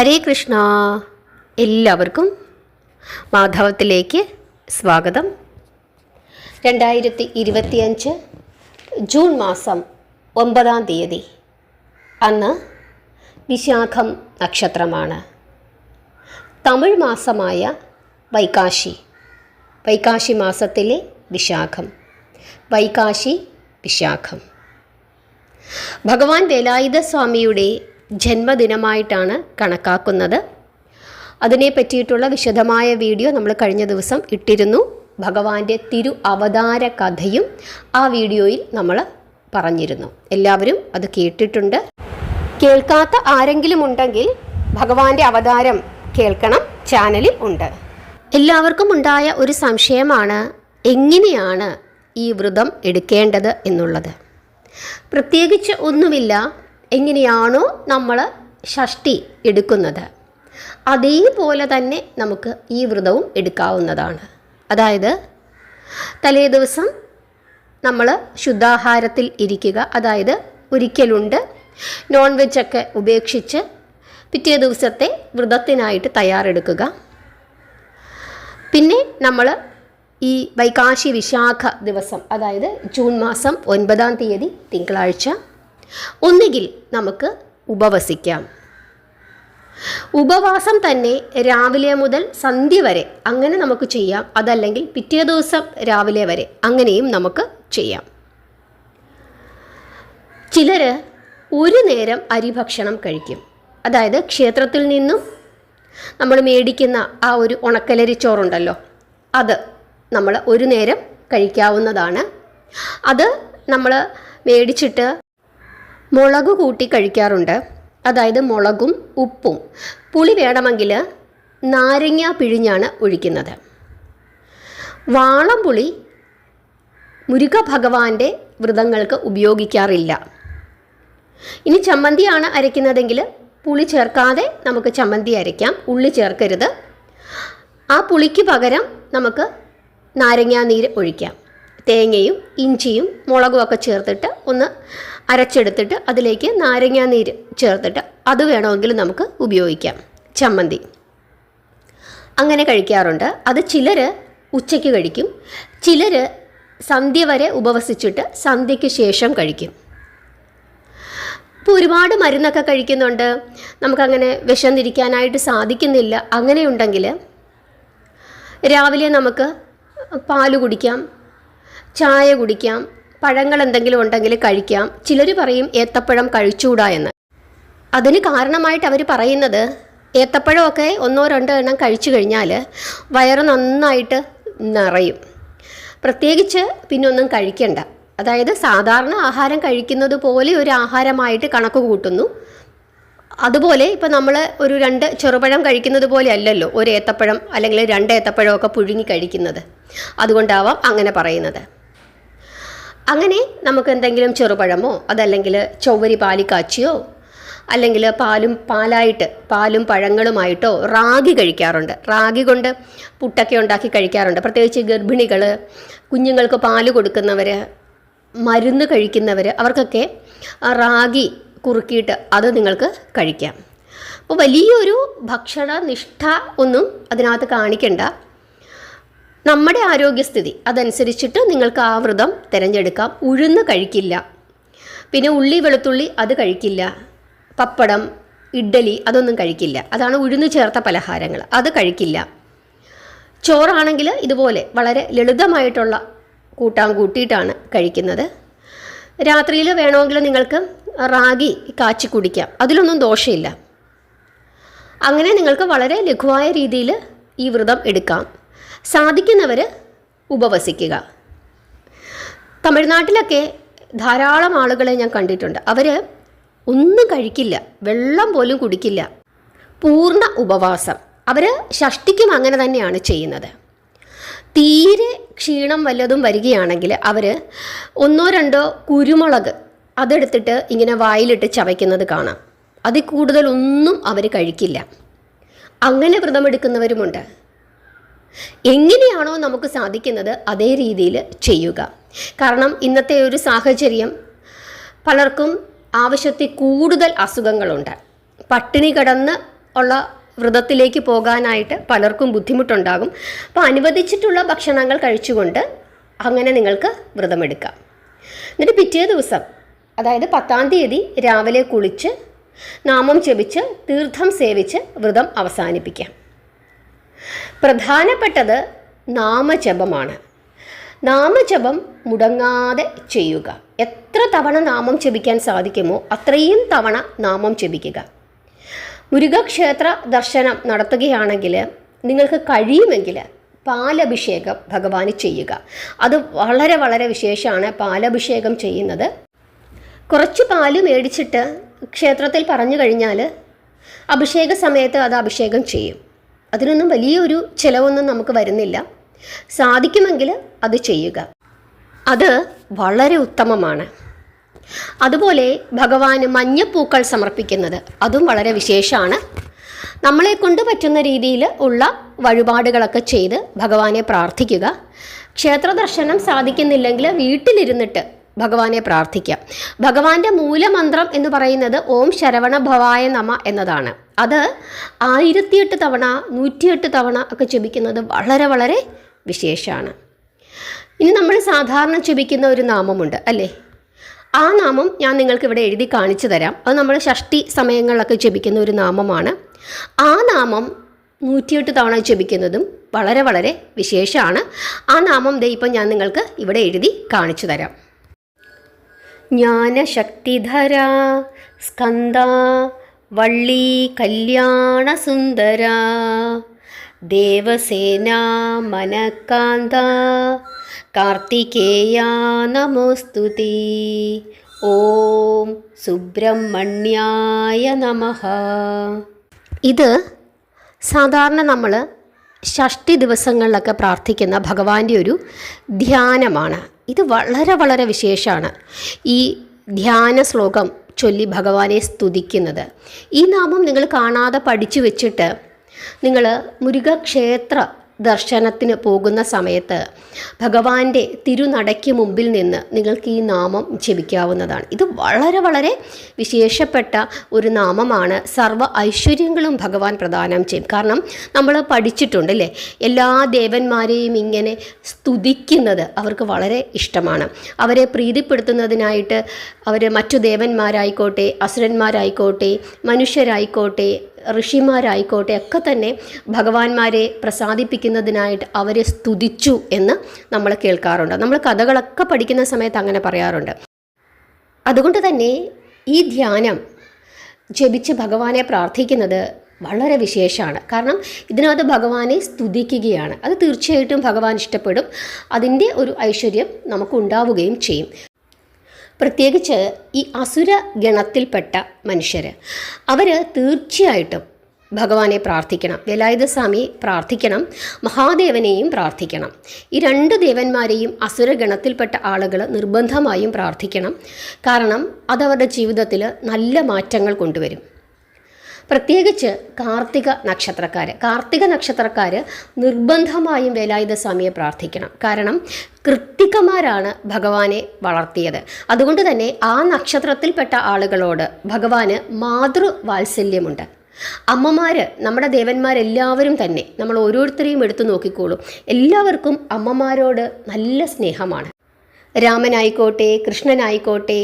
ഹരേ കൃഷ്ണ. എല്ലാവർക്കും മാധവത്തിലേക്ക് സ്വാഗതം. രണ്ടായിരത്തി ഇരുപത്തിയഞ്ച് ജൂൺ മാസം ഒമ്പതാം തീയതി. അന്ന് വിശാഖം നക്ഷത്രമാണ്. തമിഴ് മാസമായ വൈകാശി. വൈകാശി മാസത്തിലെ വിശാഖം. വൈകാശി വിശാഖം. ഭഗവാൻ വേലായുധ സ്വാമിയുടെ ജന്മദിനമായിട്ടാണ് കണക്കാക്കുന്നത്. അതിനെ പറ്റിയിട്ടുള്ള വിശദമായ വീഡിയോ നമ്മൾ കഴിഞ്ഞ ദിവസം ഇട്ടിരുന്നു. ഭഗവാന്റെ തിരു അവതാര കഥയും ആ വീഡിയോയിൽ നമ്മൾ പറഞ്ഞിരുന്നു. എല്ലാവരും അത് കേട്ടിട്ടുണ്ട്. കേൾക്കാത്ത ആരെങ്കിലും ഉണ്ടെങ്കിൽ ഭഗവാന്റെ അവതാരം കേൾക്കണം. ചാനലിൽ ഉണ്ട്. എല്ലാവർക്കും ഉണ്ടായ ഒരു സംശയമാണ് എങ്ങനെയാണ് ഈ വ്രതം എടുക്കേണ്ടത് എന്നുള്ളത്. പ്രത്യേകിച്ച് ഒന്നുമില്ല എങ്ങനെയാണോ നമ്മൾ ഷഷ്ടി എടുക്കുന്നത്. അതേപോലെ തന്നെ നമുക്ക് ഈ വ്രതവും എടുക്കാവുന്നതാണ്. അതായത് തലേ ദിവസം നമ്മൾ ശുദ്ധാഹാരത്തിൽ ഇരിക്കുക. അതായത് ഒരിക്കലുണ്ട് നോൺ വെജൊക്കെ ഉപേക്ഷിച്ച് പിറ്റേ ദിവസത്തെ വ്രതത്തിനായിട്ട് തയ്യാറെടുക്കുക. പിന്നെ നമ്മൾ ഈ വൈകാശി വിശാഖ ദിവസം അതായത് ജൂൺ മാസം ഒൻപതാം തീയതി തിങ്കളാഴ്ച ഒന്നുകിൽ നമുക്ക് ഉപവസിക്കാം. ഉപവാസം തന്നെ രാവിലെ മുതൽ സന്ധ്യ വരെ അങ്ങനെ നമുക്ക് ചെയ്യാം. അതല്ലെങ്കിൽ പിറ്റേ ദിവസം രാവിലെ വരെ അങ്ങനെയും നമുക്ക് ചെയ്യാം. ചിലർ ഒരു നേരം അരിഭക്ഷണം കഴിക്കും. അതായത് ക്ഷേത്രത്തിൽ നിന്നും നമ്മൾ മേടിക്കുന്ന ആ ഒരു ഉണക്കലരി ചോറുണ്ടല്ലോ അത് നമ്മൾ ഒരു നേരം കഴിക്കാവുന്നതാണ്. അത് നമ്മൾ മേടിച്ചിട്ട് മുളക് കൂട്ടി കഴിക്കാറുണ്ട്. അതായത് മുളകും ഉപ്പും. പുളി വേണമെങ്കിൽ നാരങ്ങ പിഴിഞ്ഞാണ് ഒഴിക്കുന്നത്. വാളംപുളി മുരുക ഭഗവാന്റെ വ്രതങ്ങൾക്ക് ഉപയോഗിക്കാറില്ല. ഇനി ചമ്മന്തിയാണ് അരയ്ക്കുന്നതെങ്കിൽ പുളി ചേർക്കാതെ നമുക്ക് ചമ്മന്തി അരയ്ക്കാം. ഉള്ളി ചേർക്കരുത്. ആ പുളിക്ക് പകരം നമുക്ക് നാരങ്ങാ നീര് ഒഴിക്കാം. തേങ്ങയും ഇഞ്ചിയും മുളകും ഒക്കെ ചേർത്തിട്ട് ഒന്ന് അരച്ചെടുത്തിട്ട് അതിലേക്ക് നാരങ്ങാ നീര് ചേർത്തിട്ട് അത് വേണമെങ്കിൽ നമുക്ക് ഉപയോഗിക്കാം. ചമ്മന്തി. അങ്ങനെ കഴിക്കാറുണ്ട്. അത് ചിലർ ഉച്ചയ്ക്ക് കഴിക്കും. ചിലർ സന്ധ്യ വരെ ഉപവസിച്ചിട്ട് സന്ധ്യയ്ക്ക് ശേഷം കഴിക്കും. ഇപ്പോൾ ഒരുപാട് മരുന്നൊക്കെ കഴിക്കുന്നുണ്ട്. നമുക്കങ്ങനെ വിശന്നിരിക്കാനായിട്ട് സാധിക്കുന്നില്ല. അങ്ങനെയുണ്ടെങ്കിൽ രാവിലെ നമുക്ക് പാൽ കുടിക്കാം. ചായ കുടിക്കാം പഴങ്ങൾ എന്തെങ്കിലും ഉണ്ടെങ്കിൽ കഴിക്കാം. ചിലർ പറയും ഏത്തപ്പഴം കഴിച്ചുകൂടാ എന്ന്. അതിന് കാരണമായിട്ട് അവർ പറയുന്നത് ഏത്തപ്പഴമൊക്കെ ഒന്നോ രണ്ടോ എണ്ണം കഴിച്ചു കഴിഞ്ഞാൽ വയറ് നന്നായിട്ട് നിറയും. പ്രത്യേകിച്ച് പിന്നൊന്നും കഴിക്കണ്ട. അതായത് സാധാരണ ആഹാരം കഴിക്കുന്നത് പോലെ ഒരു ആഹാരമായിട്ട് കണക്ക് കൂട്ടുന്നു. അതുപോലെ ഇപ്പോൾ നമ്മൾ ഒരു രണ്ട് ചെറുപഴം കഴിക്കുന്നത് പോലെ അല്ലല്ലോ ഒരു ഏത്തപ്പഴം അല്ലെങ്കിൽ രണ്ട് ഏത്തപ്പഴമൊക്കെ പുഴുങ്ങി കഴിക്കുന്നത്. അതുകൊണ്ടാവാം അങ്ങനെ പറയുന്നത്. അങ്ങനെ നമുക്ക് എന്തെങ്കിലും ചെറുപഴമോ അതല്ലെങ്കിൽ ചൊവ്വരി പാലി കാച്ചിയോ അല്ലെങ്കിൽ പാലും പാലായിട്ട് പാലും പഴങ്ങളുമായിട്ടോ റാഗി കഴിക്കാറുണ്ട്. റാഗി കൊണ്ട് പുട്ടൊക്കെ ഉണ്ടാക്കി കഴിക്കാറുണ്ട്. പ്രത്യേകിച്ച് ഗർഭിണികൾ കുഞ്ഞുങ്ങൾക്ക് പാൽ കൊടുക്കുന്നവർ മരുന്ന് കഴിക്കുന്നവർ അവർക്കൊക്കെ റാഗി കുറുക്കിയിട്ട് അത് നിങ്ങൾക്ക് കഴിക്കാം. അപ്പോൾ വലിയൊരു ഭക്ഷണ നിഷ്ഠ ഒന്നും അതിനകത്ത് കാണിക്കണ്ട. നമ്മുടെ ആരോഗ്യസ്ഥിതി അതനുസരിച്ചിട്ട് നിങ്ങൾക്ക് ആ വ്രതം തിരഞ്ഞെടുക്കാം. ഉഴുന്ന് കഴിക്കില്ല. പിന്നെ ഉള്ളി വെളുത്തുള്ളി അത് കഴിക്കില്ല. പപ്പടം ഇഡ്ഡലി അതൊന്നും കഴിക്കില്ല. അതാണ് ഉഴുന്ന് ചേർത്ത പലഹാരങ്ങൾ. അത് കഴിക്കില്ല. ചോറാണെങ്കിൽ ഇതുപോലെ വളരെ ലളിതമായിട്ടുള്ള കൂട്ടാൻ കൂട്ടിയിട്ടാണ് കഴിക്കുന്നത്. രാത്രിയിൽ വേണമെങ്കിൽ നിങ്ങൾക്ക് റാഗി കാച്ചി കുടിക്കാം. അതിലൊന്നും ദോഷമില്ല. അങ്ങനെ നിങ്ങൾക്ക് വളരെ ലഘുവായ രീതിയിൽ ഈ വ്രതം എടുക്കാം. സാധിക്കുന്നവർ ഉപവസിക്കുക. തമിഴ്നാട്ടിലൊക്കെ ധാരാളം ആളുകളെ ഞാൻ കണ്ടിട്ടുണ്ട്. അവർ ഒന്നും കഴിക്കില്ല. വെള്ളം പോലും കുടിക്കില്ല. പൂർണ ഉപവാസം. അവർ ഷഷ്ടിക്കും അങ്ങനെ തന്നെയാണ് ചെയ്യുന്നത്. തീരെ ക്ഷീണം വല്ലതും വരികയാണെങ്കിൽ അവർ ഒന്നോ രണ്ടോ കുരുമുളക് അതെടുത്തിട്ട് ഇങ്ങനെ വായിലിട്ട് ചവയ്ക്കുന്നത് കാണാം. അതിൽ കൂടുതലൊന്നും അവർ കഴിക്കില്ല. അങ്ങനെ വ്രതമെടുക്കുന്നവരുമുണ്ട്. എങ്ങനെയാണോ നമുക്ക് സാധിക്കുന്നത് അതേ രീതിയിൽ ചെയ്യുക. കാരണം ഇന്നത്തെ ഒരു സാഹചര്യം പലർക്കും ആവശ്യത്തിൽ കൂടുതൽ അസുഖങ്ങളുണ്ട്. പട്ടിണി കിടന്ന് ഉള്ള വ്രതത്തിലേക്ക് പോകാനായിട്ട് പലർക്കും ബുദ്ധിമുട്ടുണ്ടാകും. അപ്പോൾ അനുവദിച്ചിട്ടുള്ള ഭക്ഷണങ്ങൾ കഴിച്ചുകൊണ്ട് അങ്ങനെ നിങ്ങൾക്ക് വ്രതമെടുക്കാം. എന്നിട്ട് പിറ്റേ ദിവസം അതായത് പത്താം തീയതി രാവിലെ കുളിച്ച് നാമം ജപിച്ച് തീർത്ഥം സേവിച്ച് വ്രതം അവസാനിപ്പിക്കാം. പ്രധാനപ്പെട്ടത് നാമജപമാണ്. നാമജപം മുടങ്ങാതെ ചെയ്യുക. എത്ര തവണ നാമം ജപിക്കാൻ സാധിക്കുമോ അത്രയും തവണ നാമം ജപിക്കുക. മുരുകക്ഷേത്ര ദർശനം നടത്തുകയാണെങ്കിൽ നിങ്ങൾക്ക് കഴിയുമെങ്കിൽ പാലഭിഷേകം ഭഗവാന് ചെയ്യുക. അത് വളരെ വളരെ വിശേഷമാണ്. പാലഭിഷേകം ചെയ്യുന്നത്. കുറച്ച് പാൽ മേടിച്ചിട്ട് ക്ഷേത്രത്തിൽ പറഞ്ഞു കഴിഞ്ഞാൽ അഭിഷേക സമയത്ത് അത് അഭിഷേകം ചെയ്യും. അതിനൊന്നും വലിയൊരു ചിലവൊന്നും നമുക്ക് വരുന്നില്ല. സാധിക്കുമെങ്കിൽ അത് ചെയ്യുക. അത് വളരെ ഉത്തമമാണ്. അതുപോലെ ഭഗവാന് മഞ്ഞപ്പൂക്കൾ സമർപ്പിക്കുന്നത് അതും വളരെ വിശേഷമാണ്. നമ്മളെ കൊണ്ട് പറ്റുന്ന രീതിയിൽ ഉള്ള വഴിപാടുകളൊക്കെ ചെയ്ത് ഭഗവാനെ പ്രാർത്ഥിക്കുക. ക്ഷേത്ര ദർശനം സാധിക്കുന്നില്ലെങ്കിൽ വീട്ടിലിരുന്നിട്ട് ഭഗവാനെ പ്രാർത്ഥിക്കാം. ഭഗവാന്റെ മൂലമന്ത്രം എന്ന് പറയുന്നത് ഓം ശരവണ ഭവായ നമ എന്നതാണ്. അത് ആയിരത്തിയെട്ട് തവണ നൂറ്റിയെട്ട് തവണ ഒക്കെ ജപിക്കുന്നത് വളരെ വളരെ വിശേഷമാണ്. ഇനി നമ്മൾ സാധാരണ ജപിക്കുന്ന ഒരു നാമമുണ്ട് അല്ലേ? ആ നാമം ഞാൻ നിങ്ങൾക്ക് ഇവിടെ എഴുതി കാണിച്ചു തരാം. അത് നമ്മൾ ഷഷ്ടി സമയങ്ങളിലൊക്കെ ജപിക്കുന്ന ഒരു നാമമാണ്. ആ നാമം നൂറ്റിയെട്ട് തവണ ജപിക്കുന്നതും വളരെ വളരെ വിശേഷമാണ്. ആ നാമം ദേ ഞാൻ നിങ്ങൾക്ക് ഇവിടെ എഴുതി കാണിച്ചു തരാം. ജ്ഞാനശക്തിധര സ്കന്ദ വള്ളി കല്യാണസുന്ദര. ദേവസേന മനക്കാന്ത കാർത്തികേയ നമോസ്തുതി ഓം സുബ്രഹ്മണ്യായ നമ. ഇത് സാധാരണ നമ്മൾ ഷഷ്ടി ദിവസങ്ങളിലൊക്കെ പ്രാർത്ഥിക്കുന്ന ഭഗവാന്റെ ഒരു ധ്യാനമാണ്. ഇത് വളരെ വളരെ വിശേഷമാണ്. ഈ ധ്യാന ശ്ലോകം ചൊല്ലി ഭഗവാനെ സ്തുതിക്കുന്നത്. ഈ നാമം നിങ്ങൾ കാണാതെ പഠിച്ചു വെച്ചിട്ട് നിങ്ങൾ മുരുകക്ഷേത്ര ദർശനത്തിന് പോകുന്ന സമയത്ത് ഭഗവാന്റെ തിരുനടയ്ക്ക് മുമ്പിൽ നിന്ന് നിങ്ങൾക്ക് ഈ നാമം ജപിക്കാവുന്നതാണ്. ഇത് വളരെ വളരെ വിശേഷപ്പെട്ട ഒരു നാമമാണ്. സർവ ഐശ്വര്യങ്ങളും ഭഗവാൻ പ്രദാനം ചെയ്യും. കാരണം നമ്മൾ പഠിച്ചിട്ടുണ്ട് അല്ലേ? എല്ലാ ദേവന്മാരെയും ഇങ്ങനെ സ്തുതിക്കുന്നത് അവർക്ക് വളരെ ഇഷ്ടമാണ്. അവരെ പ്രീതിപ്പെടുത്തുന്നതിനായിട്ട് അവർ മറ്റു ദേവന്മാരായിക്കോട്ടെ അസുരന്മാരായിക്കോട്ടെ മനുഷ്യരായിക്കോട്ടെ ഋഷിമാരായിക്കോട്ടെ ഒക്കെ തന്നെ ഭഗവാന്മാരെ പ്രസാദിപ്പിക്കുന്നതിനായിട്ട് അവരെ സ്തുതിച്ചു എന്ന് നമ്മൾ കേൾക്കാറുണ്ട്. നമ്മൾ കഥകളൊക്കെ പഠിക്കുന്ന സമയത്ത് അങ്ങനെ പറയാറുണ്ട്. അതുകൊണ്ട് തന്നെ ഈ ധ്യാനം ജപിച്ച് ഭഗവാനെ പ്രാർത്ഥിക്കുന്നത് വളരെ വിശേഷമാണ്. കാരണം ഇതിനകത്ത് ഭഗവാനെ സ്തുതിക്കുകയാണ്. അത് തീർച്ചയായിട്ടും ഭഗവാൻ ഇഷ്ടപ്പെടും. അതിന്റെ ഒരു ഐശ്വര്യം നമുക്കുണ്ടാവുകയും ചെയ്യും. പ്രത്യേകിച്ച് ഈ അസുര ഗണത്തിൽപ്പെട്ട മനുഷ്യർ അവർ തീർച്ചയായിട്ടും ഭഗവാനെ പ്രാർത്ഥിക്കണം. വേലായുധ സ്വാമി പ്രാർത്ഥിക്കണം. മഹാദേവനെയും പ്രാർത്ഥിക്കണം. ഈ രണ്ട് ദേവന്മാരെയും അസുരഗണത്തിൽപ്പെട്ട ആളുകൾ നിർബന്ധമായും പ്രാർത്ഥിക്കണം. കാരണം അതവരുടെ ജീവിതത്തിൽ നല്ല മാറ്റങ്ങൾ കൊണ്ടുവരും. പ്രത്യേകിച്ച് കാർത്തിക നക്ഷത്രക്കാർ കാർത്തിക നക്ഷത്രക്കാർ നിർബന്ധമായും വേലായുധ സ്വാമിയെ പ്രാർത്ഥിക്കണം. കാരണം കൃത്തികമാരാണ് ഭഗവാനെ വളർത്തിയത്. അതുകൊണ്ട് തന്നെ ആ നക്ഷത്രത്തിൽപ്പെട്ട ആളുകളോട് ഭഗവാന് മാതൃവാത്സല്യമുണ്ട് അമ്മമാർ നമ്മുടെ ദേവന്മാരെല്ലാവരും തന്നെ നമ്മൾ ഓരോരുത്തരെയും എടുത്തു നോക്കിക്കോളും. എല്ലാവർക്കും അമ്മമാരോട് നല്ല സ്നേഹമാണ്. രാമനായിക്കോട്ടെ കൃഷ്ണനായിക്കോട്ടെ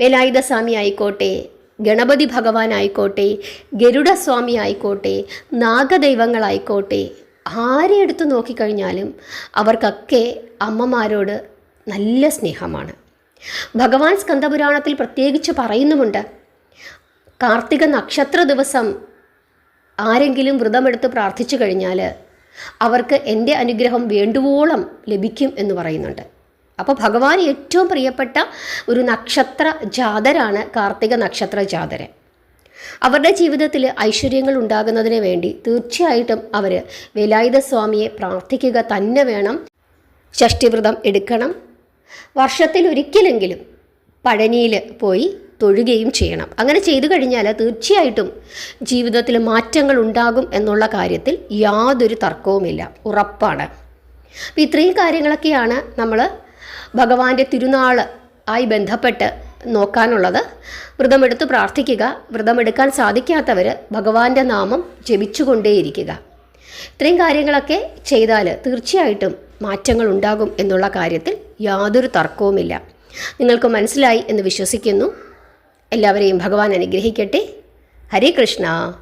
വേലായുധ സ്വാമി ആയിക്കോട്ടെ ഗണപതി ഭഗവാൻ ആയിക്കോട്ടെ ഗരുഡസ്വാമി ആയിക്കോട്ടെ നാഗദൈവങ്ങളായിക്കോട്ടെ ആരെ എടുത്തു നോക്കിക്കഴിഞ്ഞാലും അവർക്കൊക്കെ അമ്മമാരോട് നല്ല സ്നേഹമാണ്. ഭഗവാൻ സ്കന്ദപുരാണത്തിൽ പ്രത്യേകിച്ച് പറയുന്നുമുണ്ട് കാർത്തിക നക്ഷത്ര ദിവസം ആരെങ്കിലും വ്രതമെടുത്ത് പ്രാർത്ഥിച്ചു കഴിഞ്ഞാൽ അവർക്ക് എന്റെ അനുഗ്രഹം വേണ്ടുവോളം ലഭിക്കും എന്ന് പറയുന്നുണ്ട്. അപ്പോൾ ഭഗവാൻ ഏറ്റവും പ്രിയപ്പെട്ട ഒരു നക്ഷത്ര ജാതരാണ് കാർത്തിക നക്ഷത്ര ജാതരൻ അവരുടെ ജീവിതത്തിൽ ഐശ്വര്യങ്ങൾ ഉണ്ടാകുന്നതിന് വേണ്ടി തീർച്ചയായിട്ടും അവർ വേലായുധ സ്വാമിയെ പ്രാർത്ഥിക്കുക തന്നെ വേണം. ഷഷ്ടിവ്രതം എടുക്കണം. വർഷത്തിൽ ഒരിക്കലെങ്കിലും പഴനിയിൽ പോയി തൊഴുകയും ചെയ്യണം. അങ്ങനെ ചെയ്തു കഴിഞ്ഞാൽ തീർച്ചയായിട്ടും ജീവിതത്തിൽ മാറ്റങ്ങൾ ഉണ്ടാകും എന്നുള്ള കാര്യത്തിൽ യാതൊരു തർക്കവുമില്ല. ഉറപ്പാണ്. അപ്പോൾ ഇത്രയും കാര്യങ്ങളൊക്കെയാണ് നമ്മൾ ഭഗവാന്റെ തിരുനാൾ ആയി ബന്ധപ്പെട്ട് നോക്കാനുള്ളത്. വ്രതമെടുത്ത് പ്രാർത്ഥിക്കുക. വ്രതമെടുക്കാൻ സാധിക്കാത്തവർ ഭഗവാന്റെ നാമം ജപിച്ചുകൊണ്ടേയിരിക്കുക. ഇത്രയും കാര്യങ്ങളൊക്കെ ചെയ്താൽ തീർച്ചയായിട്ടും മാറ്റങ്ങൾ ഉണ്ടാകും എന്നുള്ള കാര്യത്തിൽ യാതൊരു തർക്കവുമില്ല. നിങ്ങൾക്ക് മനസ്സിലായി എന്ന് വിശ്വസിക്കുന്നു. എല്ലാവരെയും ഭഗവാൻ അനുഗ്രഹിക്കട്ടെ. ഹരേ കൃഷ്ണ.